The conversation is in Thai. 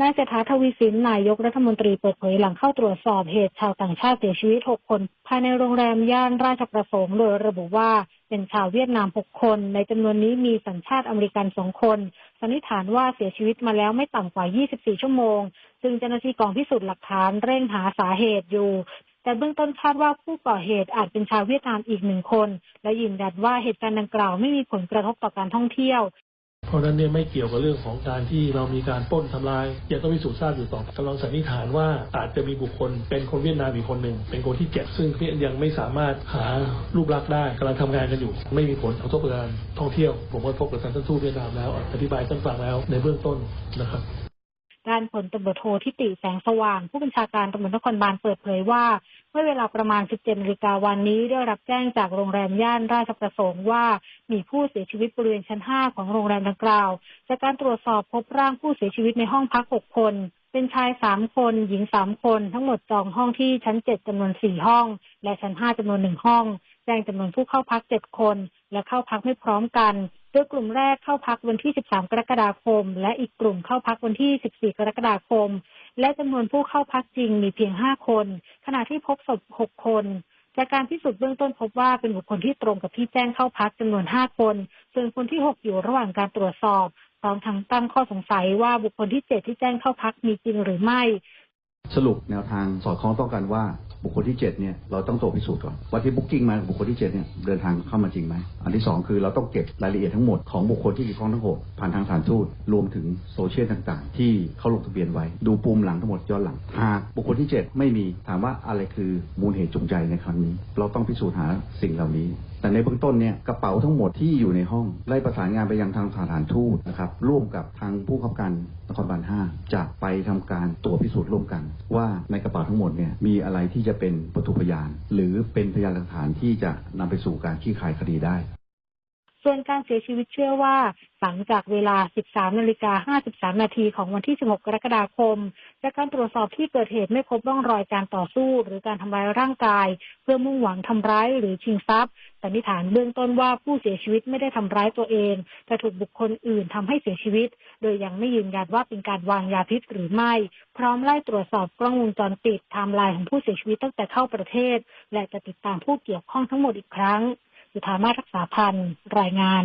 นายเศรษฐาทวีสินนายกรัฐมนตรีเปิดเผยหลังเข้าตรวจสอบเหตุชาวต่างชาติเสียชีวิต 6 คน ภายในโรงแรมย่านราชประสงค์โดยระบุว่าเป็นชาวเวียดนาม 6 คน ในจำนวนนี้มีสัญชาติอเมริกัน2คน สันนิษฐานว่าเสียชีวิตมาแล้วไม่ต่ำกว่า 24 ชั่วโมง ซึ่งเจ้าหน้าที่กองพิสูจน์หลักฐานเร่งหาสาเหตุอยู่ แต่เบื้องต้นคาดว่าผู้ก่อเหตุอาจเป็นชาวเวียดนามอีกหนึ่งคน และยืนยันว่าเหตุการณ์ดังกล่าวไม่มีผลกระทบต่อการท่องเที่ยว เพราะนั้นเนี่ยไม่เกี่ยวกับเรื่องของการที่เรามีการป้นทำลายยังต้องพิสูจน์ทราบอยู่ต่อกำลังสันนิษฐานว่าอาจจะมีบุคคลเป็นคนเวียดนามอีกคนหนึ่งเป็นคนที่เจ็บซึ่งยังไม่สามารถหารูปลักษณ์ได้กำลังทำงานกันอยู่ ไม่มีผลกระทบกับการท่องเที่ยว ผมก็พบกับท่านทูตเวียดนามแล้วอธิบายท่านฟังแล้วในเบื้องต้นนะครับานพลตำรวจโททิติแสงสว่าง ผู้บัญชาการตำรวจนครบาลเปิดเผยว่า เมื่อเวลาประมาณ 17นาฬิกาวันนี้ได้รับแจ้งจากโรงแรมย่านราชประสงค์ว่ามีผู้เสียชีวิตบริเวณชั้น 5 ของโรงแรมดังกล่าว จากการตรวจสอบพบร่างผู้เสียชีวิตในห้องพัก 6 คนเป็นชาย 3 คน หญิง 3 คน ทั้งหมดจองห้องที่ชั้น 7จำนวน 4 ห้อง และชั้น 5จำนวน 1 ห้อง แจ้งจำนวนผู้เข้าพัก 7 คน และเข้าพักไม่พร้อมกัน ดยกลุ่มแรกเข้าพักวันที่ 13 กรกฎาคม และอีกกลุ่มเข้าพักวันที่ 14 กรกฎาคม และจำนวนผู้เข้าพักจริงมีเพียง 5 คน ขณะที่พบศพ 6 คน จากการพิสูจน์เบื้องต้นพบว่าเป็นบุคคลที่ตรงกับที่แจ้งเข้าพักจำนวน 5 คน ส่วนคนที่ 6 อยู่ระหว่างการตรวจสอบพร้อมทั้งตั้งข้อสงสัยว่าบุคคลที่ 7 ที่แจ้งเข้าพักมีจริงหรือไม่ สรุปแนวทางสอดคล้องต้องกันว่า บุคคลที่7เนี่ยเราต้องตรวจพิสูจน์ก่อนว่าที่บุ๊กิ้งมาบุคคลที่7เนี่ยเดินทางเข้ามาจริงไหมอันที่ 2 คือเราต้องเก็บรายละเอียดทั้งหมดของบุคคลที่เกี่ยวข้องทั้งหกผ่านทางสถารทูตรวมถึงโซเชียลต่างๆ ที่เขาลงทะเบียนไว้ ดูปุ่มหลังทั้งหมดย้อนหลังหากบุคคลที่ 7 ไม่มีถามว่าอะไรคือมูลเหตุจูงใจในครั้งนี้ เราต้องพิสูจน์หาสิ่งเหล่านี้แต่ในเบื้องต้นเนี่ยกระเป๋าทั้งหมดที่อยู่ในห้องได้ประสานงานไปยังทางสถานทูตนะครับร่วมกับทางผู้ขับการนครบาล5จะไปทำการตรวจพิสูจน์ร่วมกัน ว่าในกระเป๋าทั้งหมดเนี่ยมีอะไรที่จะเป็นวัตถุพยาน หรือเป็นพยานหลักฐานที่จะนำไปสู่การคลี่คลายคดีได้ ส่วนการเสียชีวิตเชื่อว่า หลังจากเวลา 13นาฬิกา53 นาทีของวันที่ 16 กรกฎาคม จากการตรวจสอบที่เกิดเหตุไม่พบร่องรอยการต่อสู้ หรือการทำร้ายร่างกาย เพื่อมุ่งหวังทำร้ายหรือชิงทรัพย์สันนิษฐานเบื้องต้นว่าผู้เสียชีวิตไม่ได้ทำร้ายตัวเอง แต่ถูกบุคคลอื่นทำให้เสียชีวิต โดยยังไม่ยืนยันว่าเป็นการวางยาพิษหรือไม่ พร้อมไล่ตรวจสอบกล้องวงจรปิดไทม์ไลน์ของผู้เสียชีวิตตั้งแต่เข้าประเทศ และจะติดตามผู้เกี่ยวข้องทั้งหมดอีกครั้ง สุธามารักษาพันธ์รายงาน